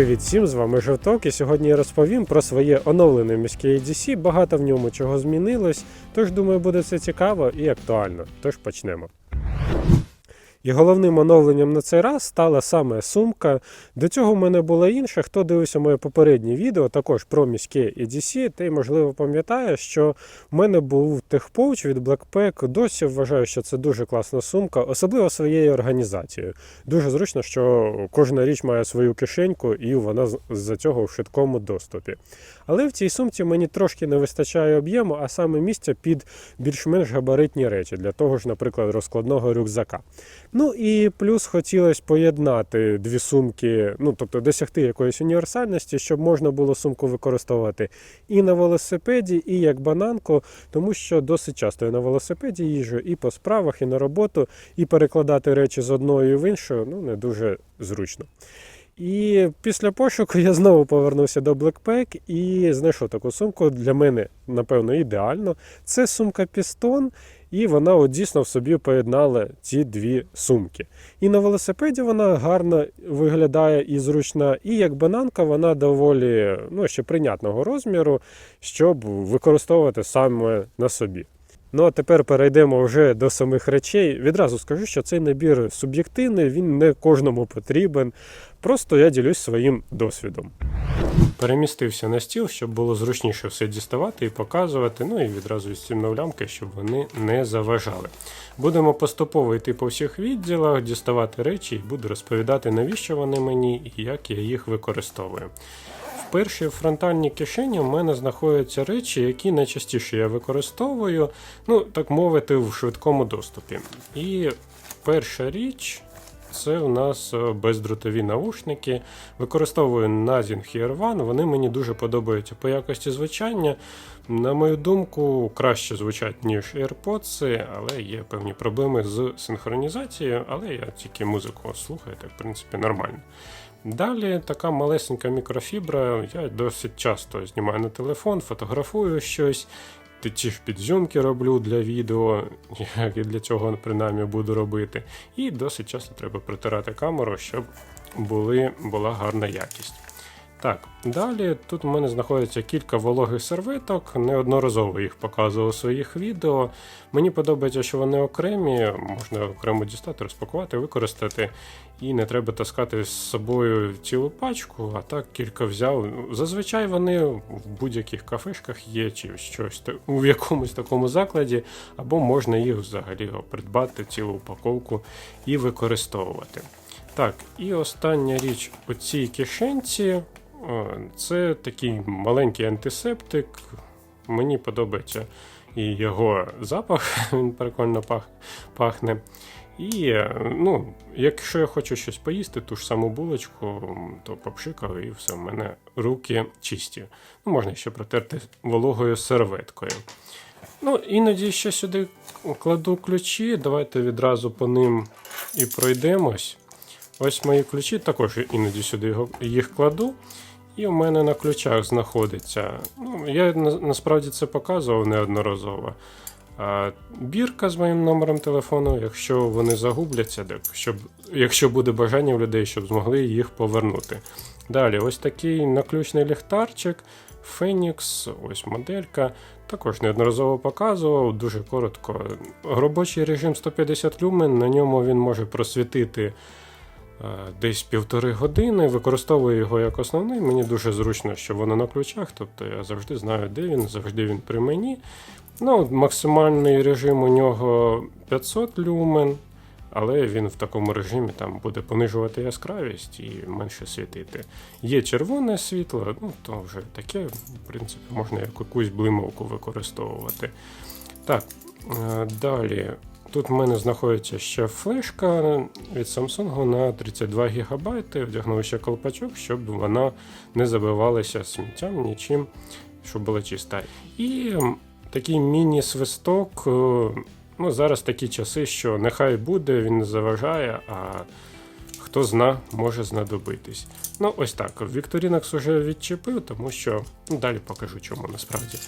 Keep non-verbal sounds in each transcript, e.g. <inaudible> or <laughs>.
Привіт всім, з вами Жовток, і сьогодні я розповім про своє оновлене міське ADC. Багато в ньому чого змінилось, тож думаю, буде це цікаво і актуально. Тож почнемо. І головним оновленням на цей раз стала саме сумка. До цього в мене була інша. Хто дивився моє попереднє відео, також про міське EDC, той, можливо, пам'ятає, що в мене був техпоуч від Blackpack. Досі вважаю, що це дуже класна сумка, особливо своєю організацією. Дуже зручно, що кожна річ має свою кишеньку, і вона з-за цього в швидкому доступі. Але в цій сумці мені трошки не вистачає об'єму, а саме місця під більш-менш габаритні речі, для того ж, наприклад, розкладного рюкзака. Ну і плюс хотілося поєднати дві сумки, ну тобто досягти якоїсь універсальності, щоб можна було сумку використовувати і на велосипеді, і як бананку, тому що досить часто я на велосипеді їжджу і по справах, і на роботу, і перекладати речі з одної в іншу ну не дуже зручно. І після пошуку я знову повернувся до Blackpack і знайшов таку сумку. Для мене, напевно, ідеально. Це сумка Пістон, і вона от дійсно в собі поєднала ці дві сумки. І на велосипеді вона гарно виглядає і зручна, і як бананка вона доволі ну, ще прийнятного розміру, щоб використовувати саме на собі. Ну а тепер перейдемо вже до самих речей. Відразу скажу, що цей набір суб'єктивний, він не кожному потрібен. Просто я ділюсь своїм досвідом. Перемістився на стіл, щоб було зручніше все діставати і показувати. Ну і відразу відстібнув лямки, щоб вони не заважали. Будемо поступово йти по всіх відділах, діставати речі і буду розповідати, навіщо вони мені і як я їх використовую. Першій фронтальній кишені в мене знаходяться речі, які найчастіше я використовую, ну так мовити, в швидкому доступі. І перша річ це в нас е, бездротові наушники. Використовую Nazing Ear One. Вони мені дуже подобаються по якості звучання. На мою думку, краще звучать, ніж AirPods, але є певні проблеми з синхронізацією, але я тільки музику слухаю, так в принципі нормально. Далі така малесенька мікрофібра. Я досить часто знімаю на телефон, фотографую щось. Ті ж підзйомки роблю для відео, <laughs> як і для цього принаймні буду робити. І досить часто треба протирати камеру, щоб були, була гарна якість. Так, далі тут у мене знаходиться кілька вологих серветок, неодноразово їх показував у своїх відео. Мені подобається, що вони окремі, можна окремо дістати, розпакувати, використати, і не треба таскати з собою цілу пачку, а так кілька взяв. Зазвичай вони в будь-яких кафешках є, чи щось в якомусь такому закладі, або можна їх взагалі придбати цілу упаковку і використовувати. Так, і остання річ у цій кишенці це такий маленький антисептик. Мені подобається і його запах, <laughs> він прикольно пах, пахне. І е, ну, якщо я хочу щось поїсти, ту ж саму булочку, то попшикав і все, в мене руки чисті. Ну, можна ще протерти вологою серветкою. Ну, іноді ще сюди кладу ключі. Давайте відразу по ним і пройдемось. Ось мої ключі, також іноді сюди їх кладу. І у мене на ключах знаходиться. Ну, я насправді це показував неодноразово. А, бірка з моїм номером телефону, якщо вони загубляться, так, щоб, якщо буде бажання в людей, щоб змогли їх повернути. Далі, ось такий наключний ліхтарчик, Phoenix, ось моделька. Також неодноразово показував, дуже коротко. Робочий режим 150 люмен, на ньому він може просвітити десь півтори години. Використовую його як основний. Мені дуже зручно, що воно на ключах, тобто я завжди знаю, де він, завжди він при мені. Ну, максимальний режим у нього 500 люмен, але він в такому режимі там буде понижувати яскравість і менше світити. Є червоне світло, ну то вже таке, в принципі, можна як якусь блимовку використовувати. Так, е, далі. Тут в мене знаходиться ще флешка від Samsung на 32 ГБ. Вдягнув ще колпачок, щоб вона не забивалася сміттям нічим, щоб була чиста. І такий міні-свисток. е, Ну, зараз такі часи, що нехай буде, він не заважає, а хто зна, може знадобитись. Ну, ось так. Victorinox уже відчепив, тому що ну, далі покажу, чому насправді.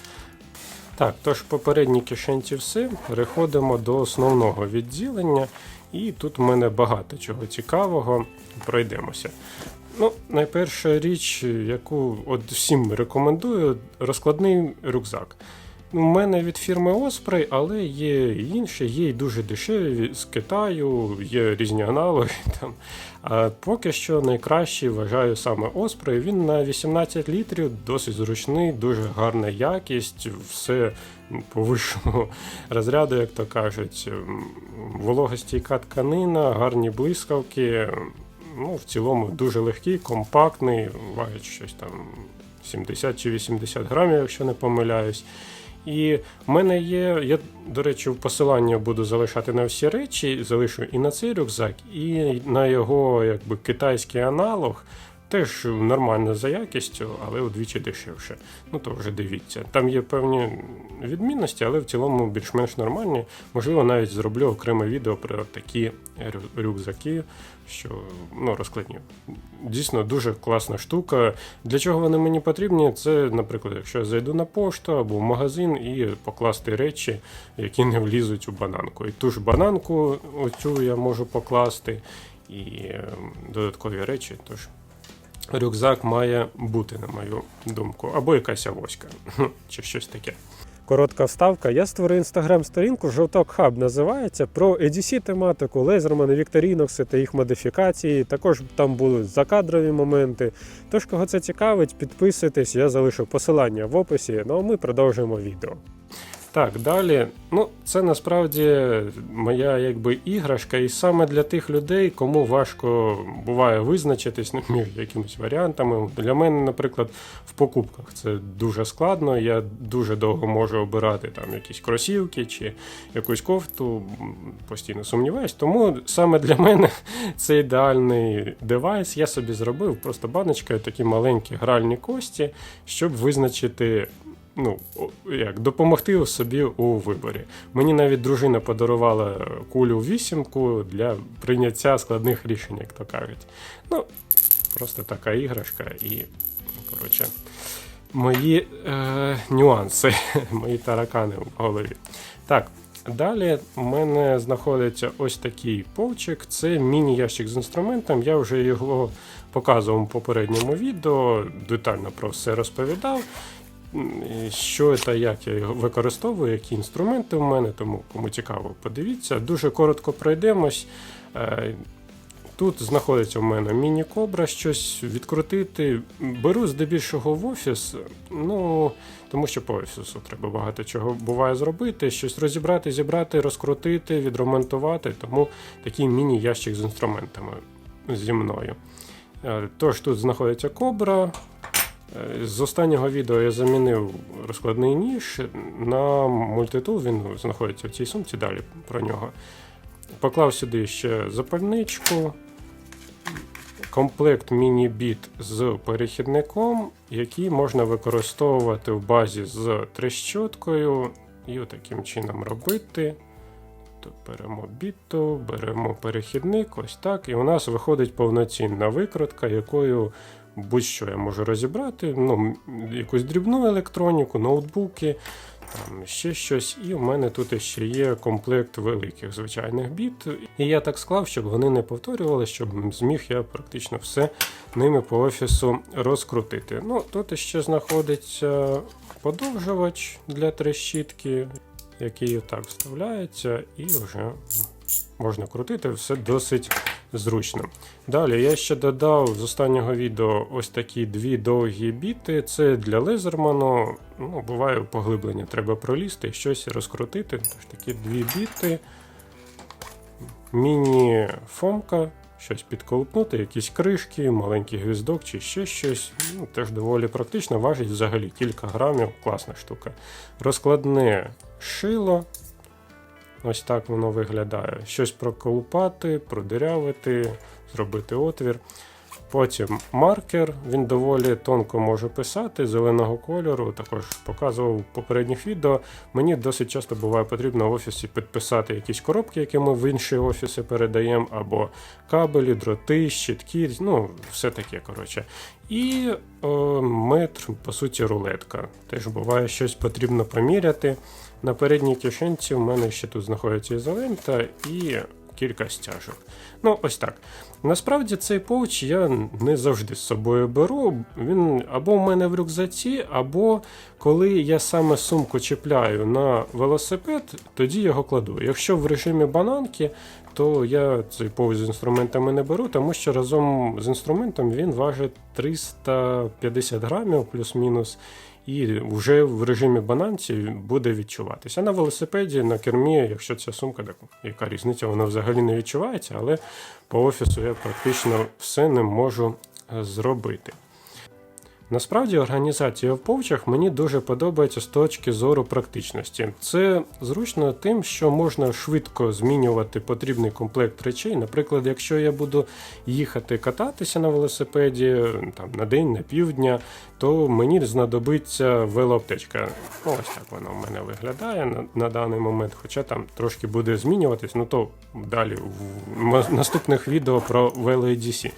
Так, тож в попередній кишенці все. Переходимо до основного відділення. І тут в мене багато чого цікавого. Пройдемося. Ну, найперша річ, яку от всім рекомендую, розкладний рюкзак. У мене від фірми Osprey, але є і інші, є і дуже дешеві з Китаю, є різні аналоги <laughs> там. А поки що найкращий вважаю саме Osprey. Він на 18 літрів, досить зручний, дуже гарна якість, все по вищому <laughs> розряду, як то кажуть. Вологостійка тканина, гарні блискавки. Ну, в цілому дуже легкий, компактний, важить щось там 70 чи 80 грамів, якщо не помиляюсь. І в мене є, я, до речі, в посилання буду залишати на всі речі, залишу і на цей рюкзак, і на його якби, китайський аналог. Теж нормально за якістю, але удвічі дешевше. Ну то вже дивіться. Там є певні відмінності, але в цілому більш-менш нормальні. Можливо, навіть зроблю окреме відео про такі рюкзаки, що ну, розкладні. Дійсно дуже класна штука. Для чого вони мені потрібні? Це, наприклад, якщо я зайду на пошту або в магазин і покласти речі, які не влізуть у бананку. І ту ж бананку оцю я можу покласти, і е, додаткові речі. Тож рюкзак має бути, на мою думку, або якась авоська, <laughs> чи щось таке. Коротка вставка. Я створив інстаграм-сторінку Жовток Хаб називається про EDC тематику, лезермани, вікторінокси та їх модифікації. Також там були закадрові моменти. Тож, кого це цікавить, підписуйтесь, я залишу посилання в описі. Ну а ми продовжуємо відео. Так, далі. Ну, це насправді моя якби іграшка, і саме для тих людей, кому важко буває визначитись ну, між якимись варіантами. Для мене, наприклад, в покупках це дуже складно. Я дуже довго можу обирати там якісь кросівки чи якусь кофту, постійно сумніваюсь. Тому саме для мене <laughs> це ідеальний девайс. Я собі зробив просто баночкою такі маленькі гральні кості, щоб визначити ну, як, допомогти собі у виборі. Мені навіть дружина подарувала кулю вісімку для прийняття складних рішень, як то кажуть. Ну, просто така іграшка і, коротше, мої е, нюанси, <laughs> мої таракани в голові. Так. Далі у мене знаходиться ось такий повчик. Це міні-ящик з інструментом. Я вже його показував у попередньому відео, детально про все розповідав. Що та як я його використовую, які інструменти в мене, тому кому цікаво, подивіться. Дуже коротко пройдемось. Е, Тут знаходиться в мене міні-кобра, щось відкрутити. Беру здебільшого в офіс, ну тому що по офісу треба багато чого буває зробити, щось розібрати, зібрати, розкрутити, відремонтувати. Тому такий міні-ящик з інструментами зі мною. Е, Тож тут знаходиться кобра. Е, З останнього відео я замінив розкладний ніж на мультитул. Він знаходиться в цій сумці, далі про нього. Поклав сюди ще запальничку, комплект міні-біт з перехідником, який можна використовувати в базі з трещоткою і таким чином робити. То беремо біту, беремо перехідник, ось так. І у нас виходить повноцінна викрутка, якою будь-що я можу розібрати. Ну, якусь дрібну електроніку, ноутбуки, там ще щось. І в мене тут ще є комплект великих звичайних біт. І я так склав, щоб вони не повторювали, щоб зміг я практично все ними по офісу розкрутити. Ну, тут ще знаходиться подовжувач для трещітки, який так вставляється, і вже можна крутити все досить зручно. Далі я ще додав з останнього відео ось такі дві довгі біти. Це для лезерману. Ну, буває поглиблення, треба пролізти, щось розкрутити. Тож такі дві біти. Міні-фомка, щось підколупнути, якісь кришки, маленький гвіздок чи ще щось. Ну, теж доволі практично, важить взагалі кілька грамів, класна штука. Розкладне шило. Ось так воно виглядає. Щось проколупати, продирявити, зробити отвір. Потім маркер, він доволі тонко може писати, зеленого кольору, також показував в попередніх відео. Мені досить часто буває потрібно в офісі підписати якісь коробки, які ми в інші офіси передаємо, або кабелі, дроти, щитки, ну, все таке, коротше. І о, метр, по суті, рулетка. Теж буває щось потрібно поміряти. На передній кишенці в мене ще тут знаходиться ізолента і кілька стяжок. Ну, ось так. Насправді цей поуч я не завжди з собою беру. Він або в мене в рюкзаці, або коли я саме сумку чіпляю на велосипед, тоді його кладу. Якщо в режимі бананки, то я цей поуч з інструментами не беру, тому що разом з інструментом він важить 350 грамів плюс-мінус. І вже в режимі бананці буде відчуватися. А на велосипеді, на кермі, якщо ця сумка, так яка різниця, вона взагалі не відчувається, але по офісу я практично все не можу е, зробити. Насправді організація в повчах мені дуже подобається з точки зору практичності. Це зручно тим, що можна швидко змінювати потрібний комплект речей. Наприклад, якщо я буду їхати кататися на велосипеді там на день, на півдня, то мені знадобиться велоаптечка. Ось так вона в мене виглядає на, на даний момент, хоча там трошки буде змінюватись, ну то далі в наступних відео про VeloEDC.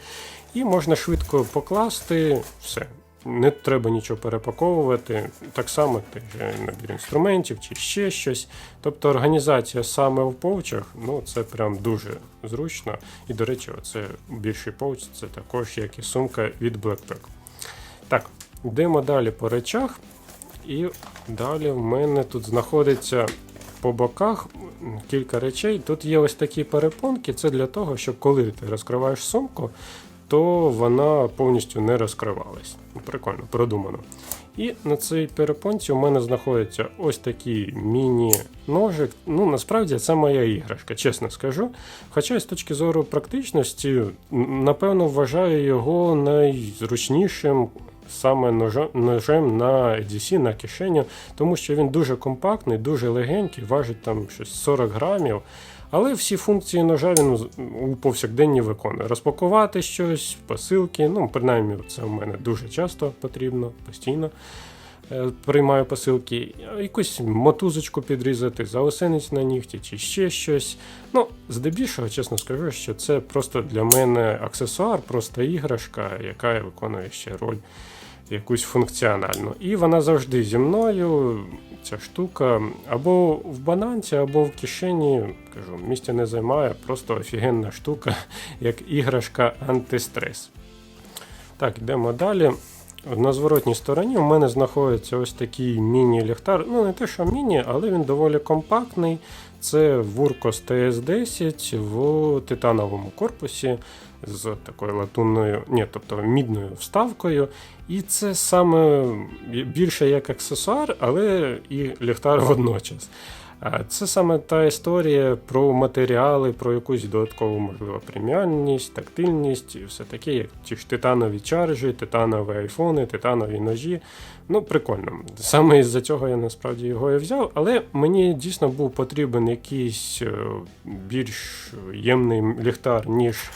І можна швидко покласти все не треба нічого перепаковувати. Так само теж набір інструментів чи ще щось. Тобто організація саме в повчах, ну це прям дуже зручно. І, до речі, це більший повч, це також як і сумка від Blackpack. Так, йдемо далі по речах. І далі в мене тут знаходиться по боках кілька речей. Тут є ось такі перепонки. Це для того, щоб коли ти розкриваєш сумку, то вона повністю не розкривалась. Прикольно, продумано. І на цій перепонці у мене знаходиться ось такий міні-ножик. Ну, насправді це моя іграшка, чесно скажу. Хоча з точки зору практичності, напевно, вважаю його найзручнішим саме ножем на EDC, на кишеню, тому що він дуже компактний, дуже легенький, важить там щось 40 грамів. Але всі функції ножа він у повсякденні виконує. Розпакувати щось, посилки. Ну, принаймні, це у мене дуже часто потрібно, постійно е, приймаю посилки. Якусь мотузочку підрізати, заосенець на нігті чи ще щось. Ну, здебільшого, чесно скажу, що це просто для мене аксесуар, просто іграшка, яка виконує ще роль якусь функціональну. І вона завжди зі мною, ця штука, або в бананці, або в кишені. Кажу, місця не займає, просто офігенна штука, <laughs> як іграшка антистрес. Так, йдемо далі. На зворотній стороні у мене знаходиться ось такий міні-ліхтар. Ну, не те, що міні, але він доволі компактний. Це Вуркос TS10 в титановому корпусі з такою латунною, ні, тобто мідною вставкою. І це саме більше як аксесуар, але і ліхтар водночас. Це саме та історія про матеріали, про якусь додаткову, можливо, преміальність, тактильність і все таке, як ті ж титанові чаржі, титанові айфони, титанові ножі. Ну, прикольно. Саме із-за цього я насправді його і взяв, але мені дійсно був потрібен якийсь е, більш ємний ліхтар, ніж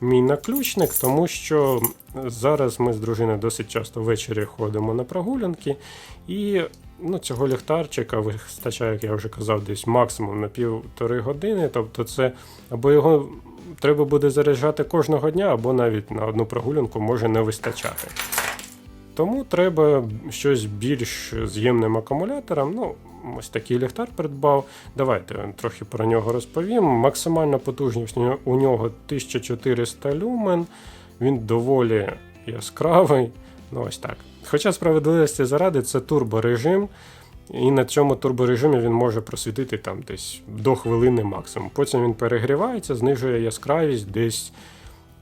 мій наключник, тому що зараз ми з дружиною досить часто ввечері ходимо на прогулянки, і ну, цього ліхтарчика вистачає, як я вже казав, десь максимум на півтори години. Тобто, це або його треба буде заряджати кожного дня, або навіть на одну прогулянку може не вистачати. Тому треба щось більш з'ємним акумулятором. Ну, ось такий ліхтар придбав. Давайте трохи про нього розповім. Максимальна потужність у нього 1400 люмен. Він доволі яскравий. Ну ось так. Хоча справедливості заради це турборежим. І на цьому турборежимі він може просвітити там десь до хвилини максимум. Потім він перегрівається, знижує яскравість десь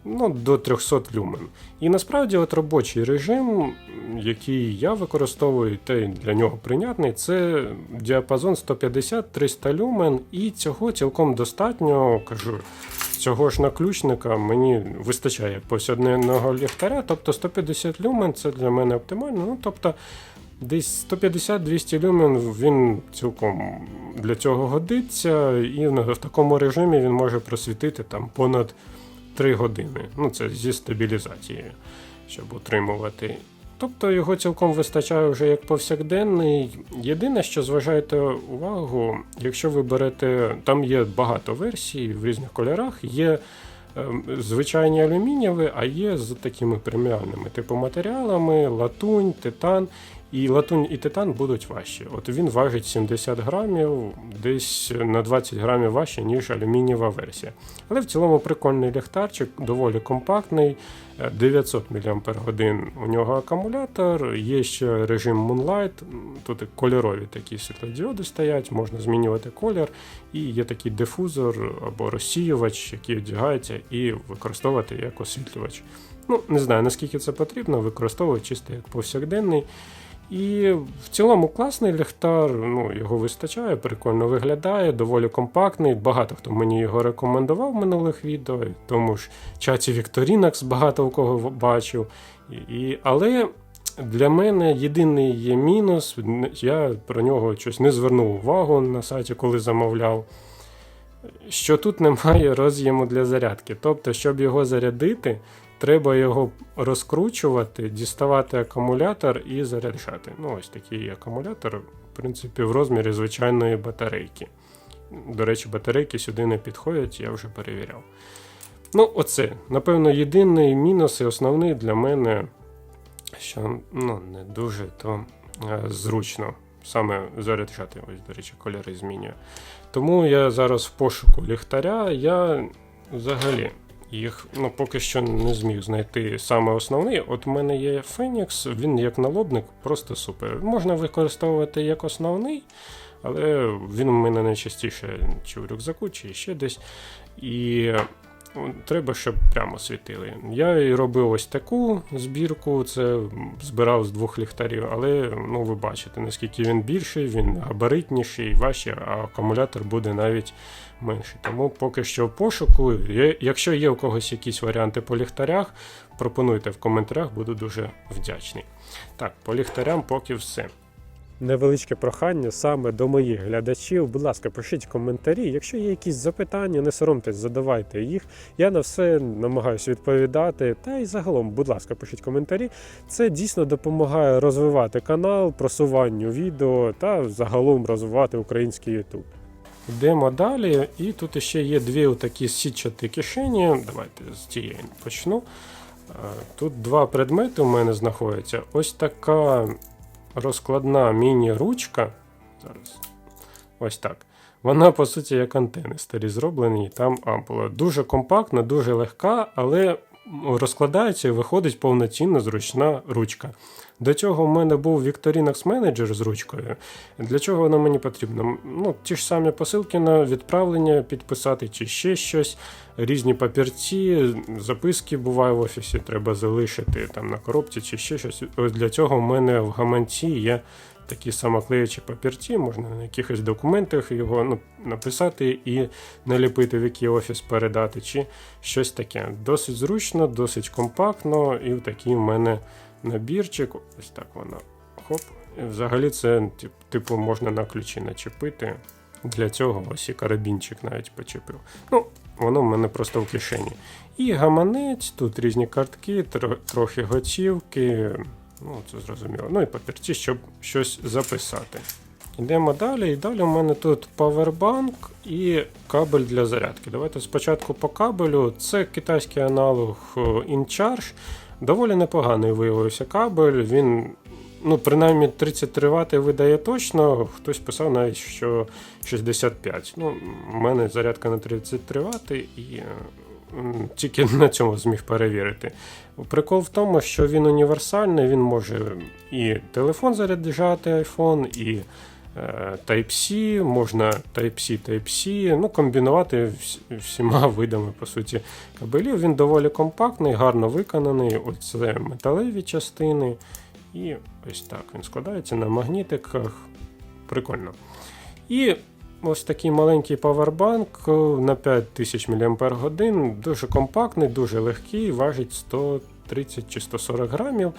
ну, до 300 люмен. І насправді от робочий режим, який я використовую, та для нього прийнятний, це діапазон 150-300 люмен, і цього цілком достатньо, кажу, цього ж наключника мені вистачає повсякденного ліхтаря, тобто 150 люмен це для мене оптимально. ну, тобто Десь 150-200 люмен він цілком для цього годиться, і в такому режимі він може просвітити там понад 3 години. Ну, це зі стабілізацією, щоб утримувати. Тобто його цілком вистачає вже як повсякденний. Єдине, що зважайте увагу, якщо ви берете, там є багато версій в різних кольорах, є ем, звичайні алюмінієві, а є з такими преміальними типу матеріалами, латунь, титан. І латунь і титан будуть важчі. От він важить 70 грамів, десь на 20 грамів важче, ніж алюмінієва версія. Але в цілому прикольний ліхтарчик, доволі компактний, е, 900 мАч у нього акумулятор, є ще режим Moonlight, тут кольорові такі світлодіоди стоять, можна змінювати колір, і є такий дифузор або розсіювач, який одягається і використовувати як освітлювач. Ну, не знаю, наскільки це потрібно, використовую чисто як повсякденний. І в цілому класний ліхтар, ну, його вистачає, прикольно виглядає, доволі компактний. Багато хто мені його рекомендував в минулих відео, тому ж чаті Victorinox багато у кого бачив. І, але для мене єдиний є мінус, я про нього щось не звернув увагу на сайті, коли замовляв. Що тут немає <laughs> роз'єму для зарядки. Тобто, щоб його зарядити, треба його розкручувати, діставати акумулятор і заряджати. Ну, ось такий акумулятор, в принципі, в розмірі звичайної батарейки. До речі, батарейки сюди не підходять, я вже перевіряв. Ну, оце, напевно, єдиний мінус і основний для мене, що ну, не дуже то е, зручно саме заряджати. Ось, до речі, кольори змінює. Тому я зараз в пошуку ліхтаря, я взагалі їх ну, поки що не зміг знайти саме основний. От у мене є Фенікс, він як налобник, просто супер. Можна використовувати як основний, але він у мене найчастіше чи в рюкзаку, чи ще десь. І треба, щоб прямо світили. Я і робив ось таку збірку, це збирав з двох ліхтарів, але ну, ви бачите, наскільки він більший, він габаритніший, важчий, а акумулятор буде навіть менший. Тому поки що в пошуку. Якщо є у когось якісь варіанти по ліхтарях, пропонуйте в коментарях, буду дуже вдячний. Так, по ліхтарям поки все. Невеличке прохання саме до моїх глядачів. Будь ласка, пишіть коментарі. Якщо є якісь запитання, не соромтесь, задавайте їх. Я на все намагаюся відповідати. Та й загалом, будь ласка, пишіть коментарі. Це дійсно допомагає розвивати канал, просуванню відео та загалом розвивати український YouTube. Йдемо далі, і тут ще є дві такі сітчаті кишені. Давайте з цієї почну. Тут два предмети у мене знаходяться. Ось така розкладна міні-ручка. Зараз. Ось так. Вона, по суті, як антени старі зроблені, там ампула. Дуже компактна, дуже легка, але розкладається і виходить повноцінна зручна ручка. До цього в мене був Victorinox Manager з ручкою. Для чого вона мені потрібна? Ну, Ті ж самі посилки на відправлення підписати чи ще щось, різні папірці, записки буває в офісі, треба залишити там на коробці чи ще щось. Ось Для цього в мене в гаманці є такі самоклеючі папірці, можна на якихось документах його ну, написати і наліпити, в який офіс передати, чи щось таке. Досить зручно, досить компактно, і такий в мене набірчик. Ось так воно. Хоп. І взагалі це типу можна на ключі начепити. Для цього ось і карабінчик навіть почепив. Ну, воно в мене просто в кишені. І гаманець, тут різні картки, трохи готівки. Ну, це зрозуміло. Ну і папірці, щоб щось записати. Йдемо далі. І далі у мене тут павербанк і кабель для зарядки. Давайте спочатку по кабелю. Це китайський аналог е, InCharge. Доволі непоганий виявився кабель. Він, ну, принаймні 33 Вт видає точно. Хтось писав навіть, що 65. Ну, У мене зарядка на 33 Вт і е, тільки <laughs> на цьому зміг перевірити. Прикол в тому, що він універсальний, він може і телефон заряджати, iPhone, і е, Type-C, можна Type-C, Type-C, ну, комбінувати всіма <laughs> видами по суті, кабелів. Він доволі компактний, гарно виконаний. Оце металеві частини. І ось так він складається на магнітиках. Прикольно. І Ось такий маленький павербанк на 5000 мАч. Дуже компактний, дуже легкий, важить 130 чи 140 грамів.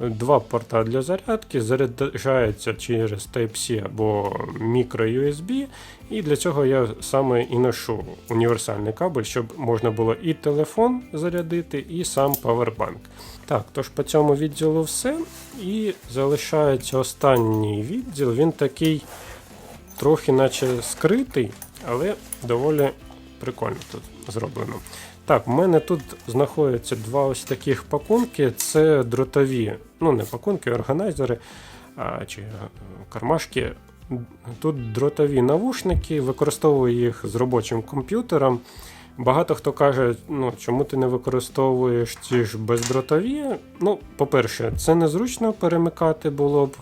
Два порта для зарядки, заряджається через Type-C або micro-USB. І для цього я саме і ношу універсальний кабель, щоб можна було і телефон зарядити, і сам павербанк. Так, тож по цьому відділу все. І залишається останній відділ. Він такий трохи наче скритий, але доволі прикольно тут зроблено. Так, в мене тут знаходяться два ось таких пакунки. Це дротові, ну не пакунки, органайзери. а, чи е, кармашки. Тут дротові навушники, використовую їх з робочим комп'ютером. Багато хто каже, ну чому ти не використовуєш ті ж бездротові. Ну, по-перше, це незручно перемикати було б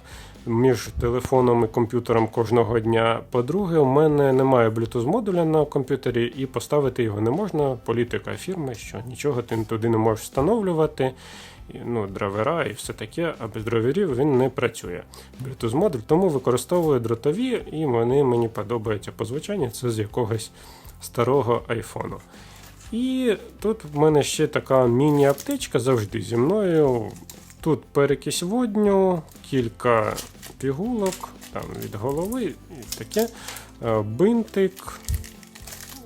між телефоном і комп'ютером кожного дня. По-друге, у мене немає Bluetooth модуля на комп'ютері, і поставити його не можна. Політика фірми, що нічого ти туди не можеш встановлювати. Ну, драйвера і все таке, а без драйверів він не працює. Bluetooth модуль, тому використовую дротові, і вони мені подобаються по звучанню. Це з якогось старого айфону. І тут в мене ще така міні-аптечка завжди зі мною. Тут перекись водню, кілька пігулок там від голови і таке, е, бинтик,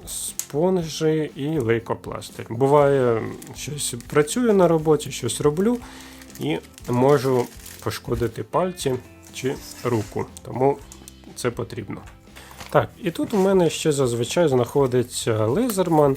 спонжі і лейкопластир. Буває, щось працюю на роботі, щось роблю і можу пошкодити пальці чи руку, тому це потрібно. Так, і тут у мене ще зазвичай знаходиться лезерман.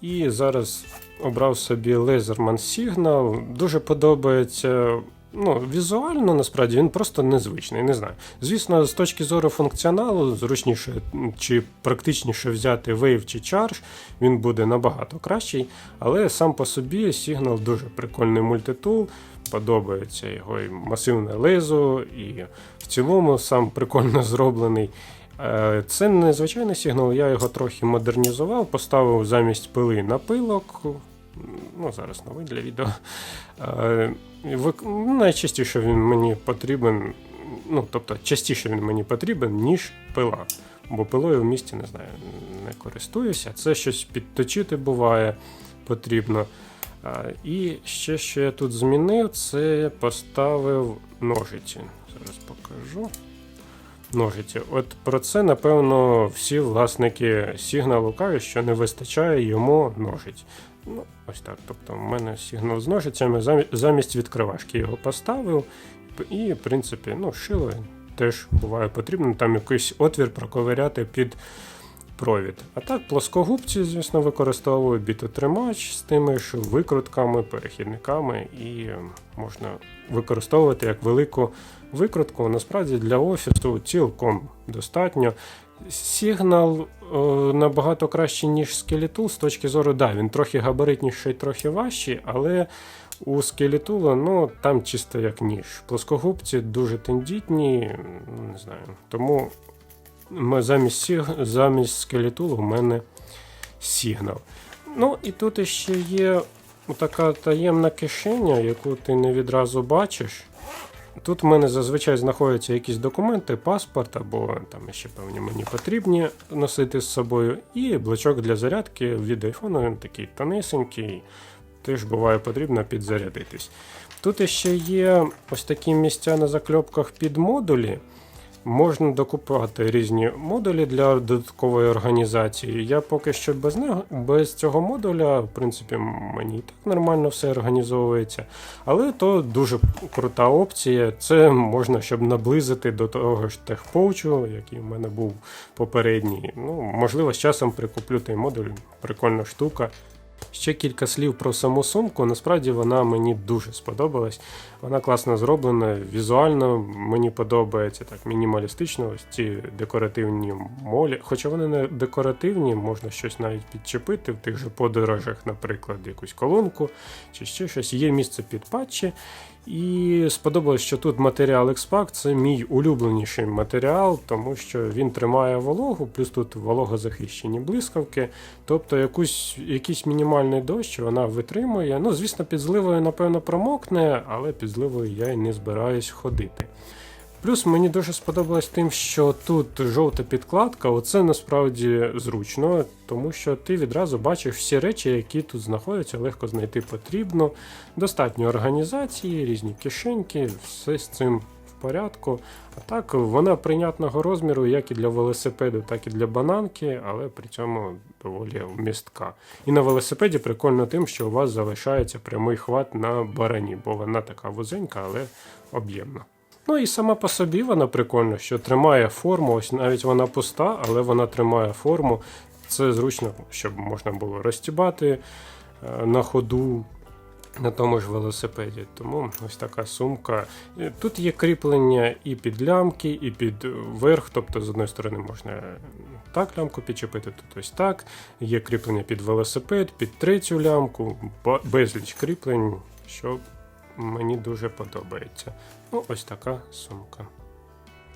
І зараз обрав собі лезерман Signal. Дуже подобається. Ну, візуально насправді він просто незвичний, не знаю. Звісно, з точки зору функціоналу, зручніше чи практичніше взяти Wave чи Charge, він буде набагато кращий, але сам по собі Signal дуже прикольний мультитул, подобається його і масивне лезо, і в цілому сам прикольно зроблений. Е, Це не звичайний сигнал, я його трохи модернізував, поставив замість пили напилок. Ну, зараз новий для відео. Е, Найчастіше він мені потрібен, ну, тобто частіше він мені потрібен, ніж пила. Бо пилою в місті не знаю, не користуюся. Це щось підточити буває потрібно. Е, І ще, що я тут змінив, це поставив ножиці. Зараз покажу ножиці. От про це, напевно, всі власники сигналу кажуть, що не вистачає йому ножиць. Ну, ось так. Тобто, в мене сигнал з ножицями замість відкривашки його поставив. І, в принципі, ну, шило теж буває потрібно. Там якийсь отвір проковиряти під провід. А так, плоскогубці, звісно, використовую бітотримач з тими ж викрутками, перехідниками, і можна використовувати як велику викрутку. Насправді для офісу цілком достатньо. Сигнал е, набагато кращий, ніж Skeletool з точки зору, да, він трохи габаритніший, трохи важчий, але у Skeletool, ну, там чисто як ніж. Плоскогубці дуже тендітні, не знаю. Тому замість, замість Skeletool у мене Signal. Ну, і тут ще є така таємна кишеня, яку ти не відразу бачиш. Тут в мене зазвичай знаходяться якісь документи, паспорт або там ще певні мені потрібні носити з собою. І блочок для зарядки від iPhone, він такий тонесенький, теж буває потрібно підзарядитись. Тут ще є ось такі місця на закльопках під модулі. Можна докупати різні модулі для додаткової організації. Я поки що без нього, без цього модуля, в принципі, мені і так нормально все організовується. Але то дуже крута опція. Це можна, щоб наблизити до того ж техпоучу, який в мене був попередній. Ну, можливо, з часом прикуплю той модуль, прикольна штука. Ще кілька слів про саму сумку. Насправді вона мені дуже сподобалась. Вона класно зроблена, візуально мені подобається так мінімалістично. Ось ці декоративні молі. Хоча вони не декоративні, можна щось навіть підчепити в тих же подорожах, наприклад, якусь колонку чи ще щось. Є місце під патчі. І сподобалось, що тут матеріал X-Pack це мій улюбленіший матеріал, тому що він тримає вологу, плюс тут вологозахищені блискавки. Тобто якусь, якийсь мінімальний дощ вона витримує. Ну, звісно, під зливою, напевно, промокне, але під зливою я й не збираюсь ходити. Плюс мені дуже сподобалось тим, що тут жовта підкладка, оце насправді зручно, тому що ти відразу бачиш всі речі, які тут знаходяться, легко знайти потрібно. Достатньо організації, різні кишеньки, все з цим в порядку. А так, вона прийнятного розміру, як і для велосипеду, так і для бананки, але при цьому доволі вмістка. І на велосипеді прикольно тим, що у вас залишається прямий хват на барані, бо вона така вузенька, але об'ємна. Ну і сама по собі вона прикольна, що тримає форму, ось навіть вона пуста, але вона тримає форму. Це зручно, щоб можна було розтібати е, на ходу. на тому ж велосипеді. Тому ось така сумка. Е, Тут є кріплення і під лямки, і під верх. Тобто, з одної сторони можна так лямку підчепити, тут ось так. Є кріплення під велосипед, під третю лямку, безліч кріплень, що мені дуже подобається. Ну, ось така сумка.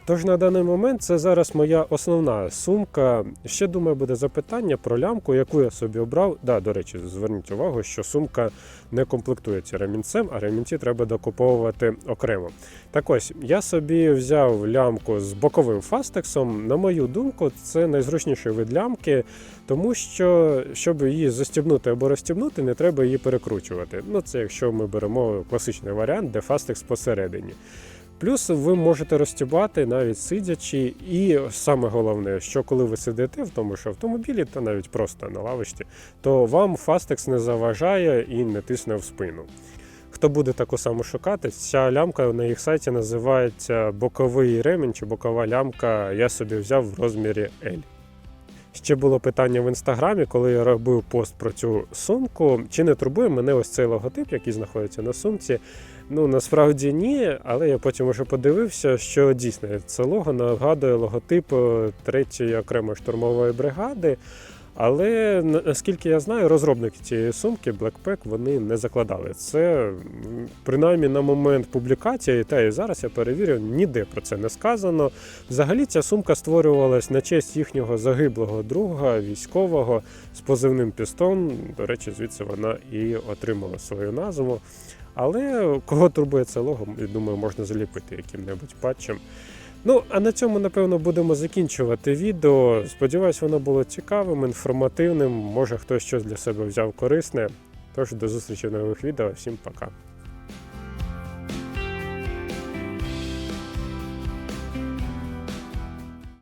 Тож на даний момент це зараз моя основна сумка. Ще думаю, буде запитання про лямку, яку я собі обрав. Да, до речі, зверніть увагу, що сумка не комплектується ремінцем, а ремінці треба докуповувати окремо. Так ось, я собі взяв лямку з боковим фастексом. На мою думку, це найзручніший вид лямки, тому що щоб її застібнути або розстібнути, не треба її перекручувати. Ну, це якщо ми беремо класичний варіант, де фастекс посередині. Плюс ви можете розстібати навіть сидячи, і саме головне, що коли ви сидите в тому ж автомобілі, та навіть просто на лавочці, то вам фастекс не заважає і не тисне в спину. Хто буде таку саму шукати, ця лямка на їх сайті називається боковий ремінь чи бокова лямка. Я собі взяв в розмірі L. Ще було питання в інстаграмі, коли я робив пост про цю сумку. Чи не турбує мене ось цей логотип, який знаходиться на сумці? Ну насправді ні, але я потім вже подивився, що дійсно це лого нагадує логотип е, третьої окремої штурмової бригади. Але наскільки я знаю, розробники цієї сумки Blackpack вони не закладали це. Принаймні на момент публікації, та і зараз я перевірю, ніде про це не сказано. Взагалі ця сумка створювалась на честь їхнього загиблого друга, військового з позивним Пістон. До речі, звідси вона і отримала свою назву. Але кого турбує це лого, думаю, можна заліпити яким-небудь патчем. Ну, а на цьому, напевно, будемо закінчувати відео. Сподіваюсь, воно було цікавим, інформативним. Може, хтось щось для себе взяв корисне. Тож до зустрічі в нових відео. Всім пока.